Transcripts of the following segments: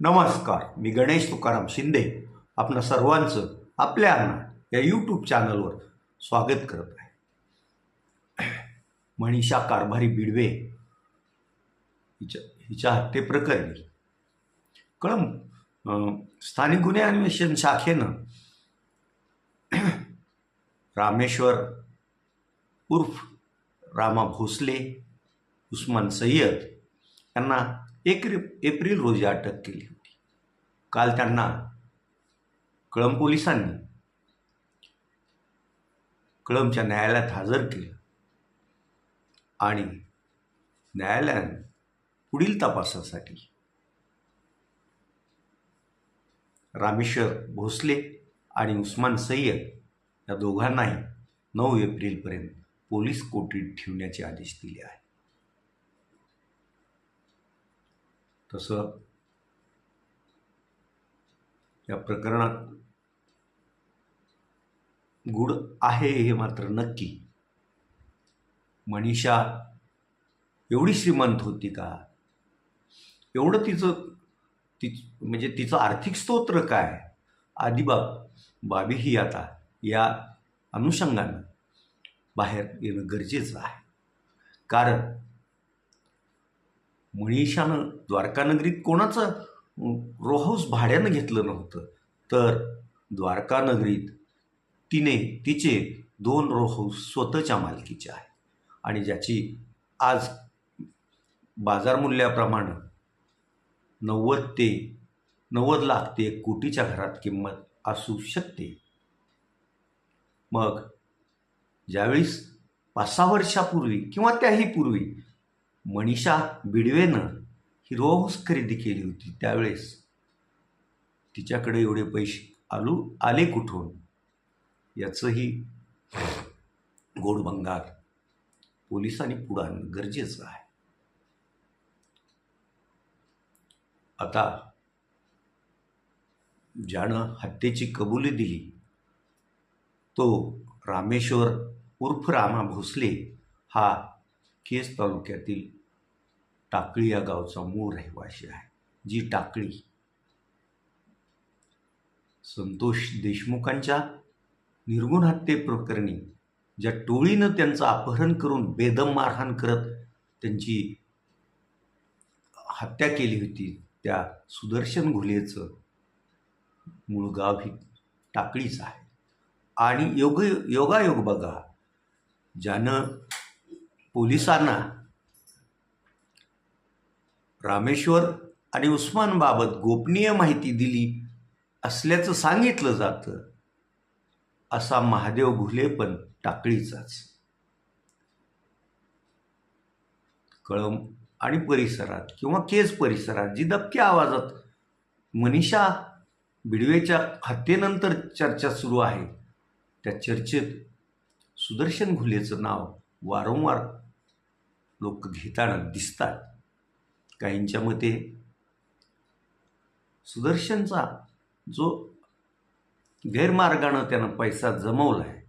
नमस्कार मी गणेश तुकाराम शिंदे. आपणा सर्वांचं आपल्या अण्णा या यूट्यूब चॅनलवर स्वागत करत आहे. मनीषा कारभारी बिडवे हिच्या हिच्या हत्येप्रकरणी कळम स्थानिक गुन्हे अन्वेषण शाखेनं रामेश्वर उर्फ रामा भोसले उस्मान सय्यद यांना एक एप्रिल रोजी अटक केली होती. काल त्यांना कळंब पोलिसांनी कळंबच्या न्यायालयात हजर केलं आणि न्यायालयानं पुढील तपासासाठी रामेश्वर भोसले आणि उस्मान सय्यद या दोघांनाही नऊ एप्रिलपर्यंत पोलीस कोठडीत ठेवण्याचे आदेश दिले आहेत. तसं या प्रकरणात गुड आहे हे मात्र नक्की. मनीषा एवढी श्रीमंत होती का? एवढं तिचं ति म्हणजे तिचं आर्थिक स्तोत्र काय? आदी बाब बाबीही आता या अनुषंगानं बाहेर येणं गरजेचं आहे. कारण मणिषानं द्वारकानगरीत कोणाचं रो हाऊस भाड्यानं घेतलं नव्हतं. तर द्वारकानगरीत तिने तिचे दोन रो हाऊस स्वतःच्या मालकीचे आहे आणि ज्याची आज बाजारमूल्याप्रमाणे नव्वद ते नव्वद लाख ते एक कोटीच्या घरात किंमत असू शकते. मग ज्यावेळेस पाच सहा वर्षापूर्वी किंवा त्याही पूर्वी मनीषा बिडवेनं ही रोज खरेदी केली होती त्यावेळेस. तिच्याकडे एवढे पैसे आलू आले कुठून? याचंही गोड बंगाल. पोलिसांनी पुढं आणणं गरजेचं आहे. आता ज्यानं हत्येची कबुली दिली तो रामेश्वर उर्फ रामा भोसले हा केस तालुक्यातील टाकळी या गावचा मूळ रहिवासी आहे. जी टाकळी संतोष देशमुखांच्या निर्गुण हत्येप्रकरणी ज्या टोळीनं त्यांचं अपहरण करून बेदम मारहाण करत त्यांची हत्या केली होती त्या सुदर्शन घुलेचं मूळ गाव ही टाकळीच आहे. आणि योग योगायोग बघा ज्यानं पोलिसांना रामेश्वर आणि उस्मानबाबत गोपनीय माहिती दिली असल्याचं सांगितलं जातं असा महादेव घुले पण टाकळीचाच. कळंब आणि परिसरात किंवा केज परिसरात जी दबक्या आवाजात मनीषा बिडवेच्या हत्येनंतर चर्चा सुरू आहे त्या चर्चेत सुदर्शन घुलेचं नाव वारंवार लोक घेताना दिसतात. काहींच्या मते सुदर्शनचा जो गैरमार्गानं त्यानं पैसा जमवला आहे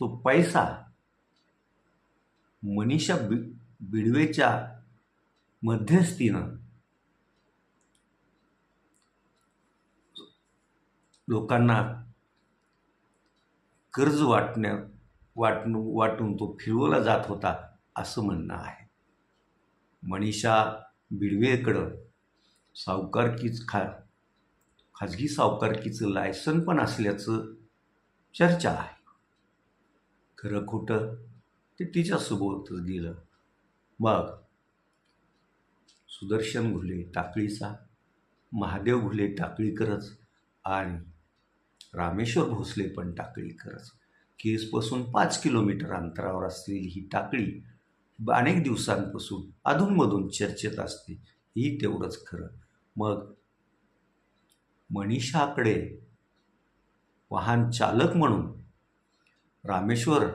तो पैसा मनीषा बि बिडवेच्या मध्यस्थीनं लोकांना कर्ज वाटण्या वाटून वाटून तो फिरवला जात होता असं म्हणणं आहे. मनीषा बिडवेकडं सावकारकीच खा खाजगी सावकारकीचं लायसन पण असल्याचं चर्चा आहे. खरं खोटं ते तिच्यासोबतच गेलं. मग सुदर्शन घुले टाकळीचा महादेव घुले टाकळीकरच आणि रामेश्वर भोसले पण टाकळीकरच. केसपासून पाच किलोमीटर अंतरावर असलेली ही टाकळी अनेक दिवसांपासून अधूनमधून चर्चेत असते. ही तेवढंच खरं. मग मनीषाकडे वाहन चालक म्हणून रामेश्वर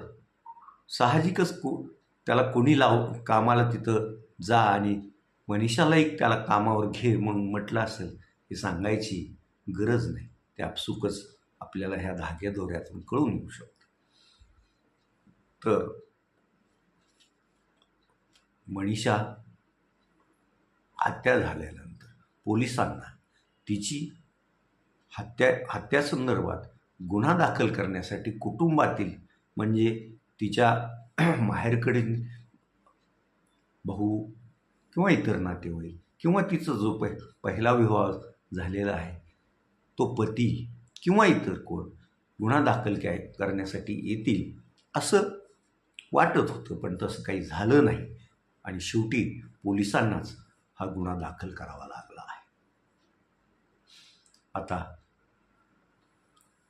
साहजिकच को त्याला कोणी लाव कामाला तिथं जा आणि मनीषाला एक त्याला कामावर घे म्हणून म्हटलं असेल हे सांगायची गरज नाही. ते आपसुकच आपल्याला ह्या धाग्या दोऱ्यातून कळून येऊ शकतं. तर मनीषा हत्या झाल्यानंतर पोलिसांना तिची हत्या हत्यासंदर्भात गुन्हा दाखल करण्यासाठी कुटुंबातील म्हणजे तिच्या माहेरकडील भाऊ किंवा इतर नातेवाईक किंवा तिचा जो पह पहिला विवाह झालेला आहे तो पती किंवा इतर कोण गुन्हा दाखल काय करण्यासाठी येतील असं वाटत होतं पण तसं काही झालं नाही. आणि शेवटी पोलिसांनाच हा गुन्हा दाखल करावा लागला आहे. आता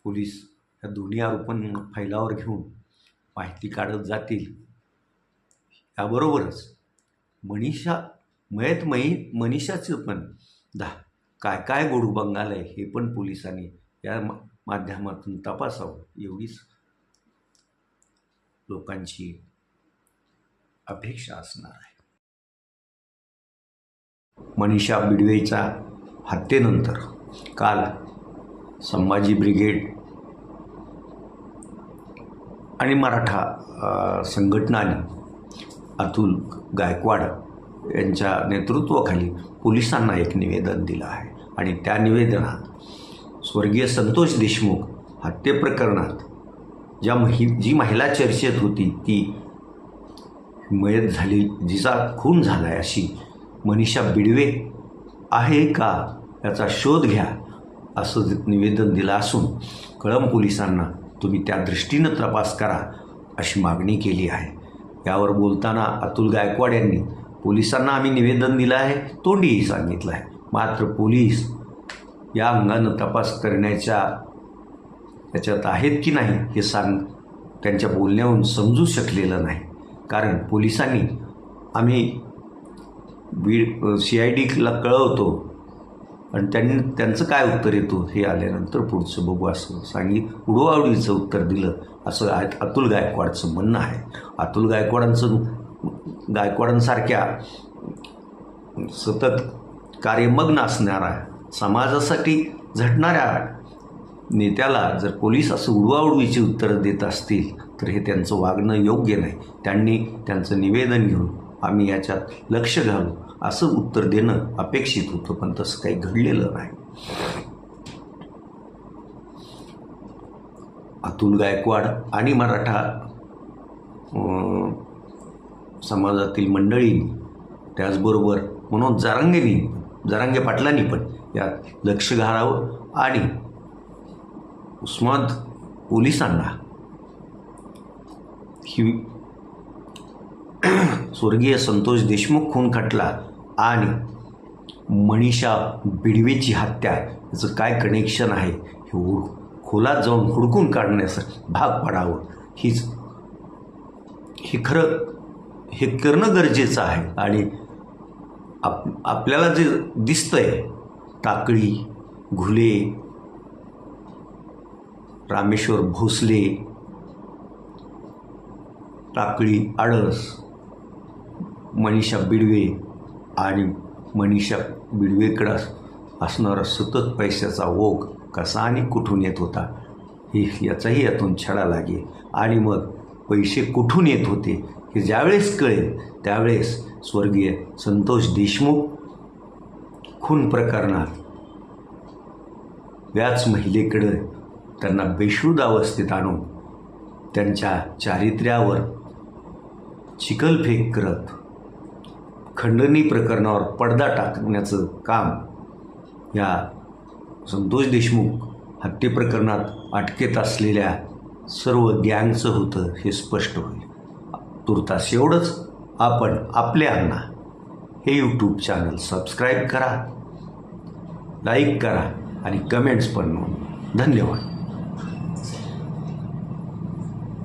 पोलीस ह्या दोन्ही आरोपांना फैलावर घेऊन माहिती काढत जातील. याबरोबरच मनीषा मयत मयी मनीषाचं पण दा काय काय गोडू बंगाल आहे हे पण पोलिसांनी या माध्यमातून तपासावं एवढीच लोकांची अपेक्षा असणार आहे. मनीषा बिडवेच्या हत्येनंतर काल संभाजी ब्रिगेड आणि मराठा संघटनांनी अतुल गायकवाड यांच्या नेतृत्वाखाली पोलिसांना एक निवेदन दिलं आहे आणि त्या निवेदनात स्वर्गीय संतोष देशमुख हत्येप्रकरणात ज्या महि जी महिला चर्चेत होती ती मयत झाली जिचा खून झाला आहे अशी. मनीषा बिडवे आहे का? याचा शोध घ्या असं निवेदन दिलं असून कळंब पोलिसांना तुम्ही त्या दृष्टीनं तपास करा अशी मागणी केली आहे. यावर बोलताना अतुल गायकवाड यांनी पोलिसांना आम्ही निवेदन दिलं आहे तोंडीही सांगितलं आहे. मात्र पोलीस या अंगानं तपास करण्याच्या याच्यात आहेत की नाही हे सांग त्यांच्या बोलण्याहून समजू शकलेलं नाही. कारण पोलिसांनी आम्ही बी सी आय डीला कळवतो. आणि त्यांनी त्यांचं काय उत्तर येतो हे आल्यानंतर पुढचं बघू असं सांगी उडवाउडीचं उत्तर दिलं असं आ अतुल गायकवाडचं म्हणणं आहे. अतुल गायकवाडांचं गायकवाडांसारख्या सतत कार्यमग्न असणारा समाजासाठी झटणाऱ्या नेत्याला जर पोलीस असं उडवाउडवीची उत्तरं देत असतील तर हे त्यांचं वागणं योग्य नाही. त्यांनी त्यांचं निवेदन घेऊन आम्ही याच्यात लक्ष घालू असं उत्तर देणं अपेक्षित होतं पण तसं काही घडलेलं नाही. अतुल गायकवाड आणि मराठा समाजातील मंडळींनी त्याचबरोबर मनोज जारांगेनी जारांगे पाटलांनी पण यात लक्ष घालावं आणि उस्माद पोलिसांना ही स्वर्गीय संतोष देशमुख खून खटला आणि मनीषा बिडवेची हत्या याचं काय कनेक्शन आहे? हे खोलात जाऊन हुडकून काढण्यास भाग पडावं. हीच हे खरं हे करणं गरजेचं आहे. आणि आप आपल्याला जे दिसतंय टाकळी घुले रामेश्वर भोसले टाकळी आळस मनीषा बिडवे आणि मनीषा बिडवेकडं असणारा सतत पैशाचा ओघ कसा आणि कुठून येत होता हे याचाही यातून छडा लागे. आणि मग पैसे कुठून येत होते हे ज्यावेळेस कळेल त्यावेळेस स्वर्गीय संतोष देशमुख खून प्रकरणात व्याज महिलेकडं त्यांना बेशुद्ध अवस्थेत आणून त्यांच्या चारित्र्यावर चिखलफेक करत खंडणी प्रकरणावर पडदा टाकण्याचं काम या संतोष देशमुख हत्ये प्रकरणात अटकेत असलेल्या सर्व गँगचं होतं हे स्पष्ट होईल. तुर्तास एवढंच. आपण आपल्या अण्णा हे यूट्यूब चॅनल सबस्क्राईब करा लाईक करा आणि कमेंट्स पण नोंद. धन्यवाद.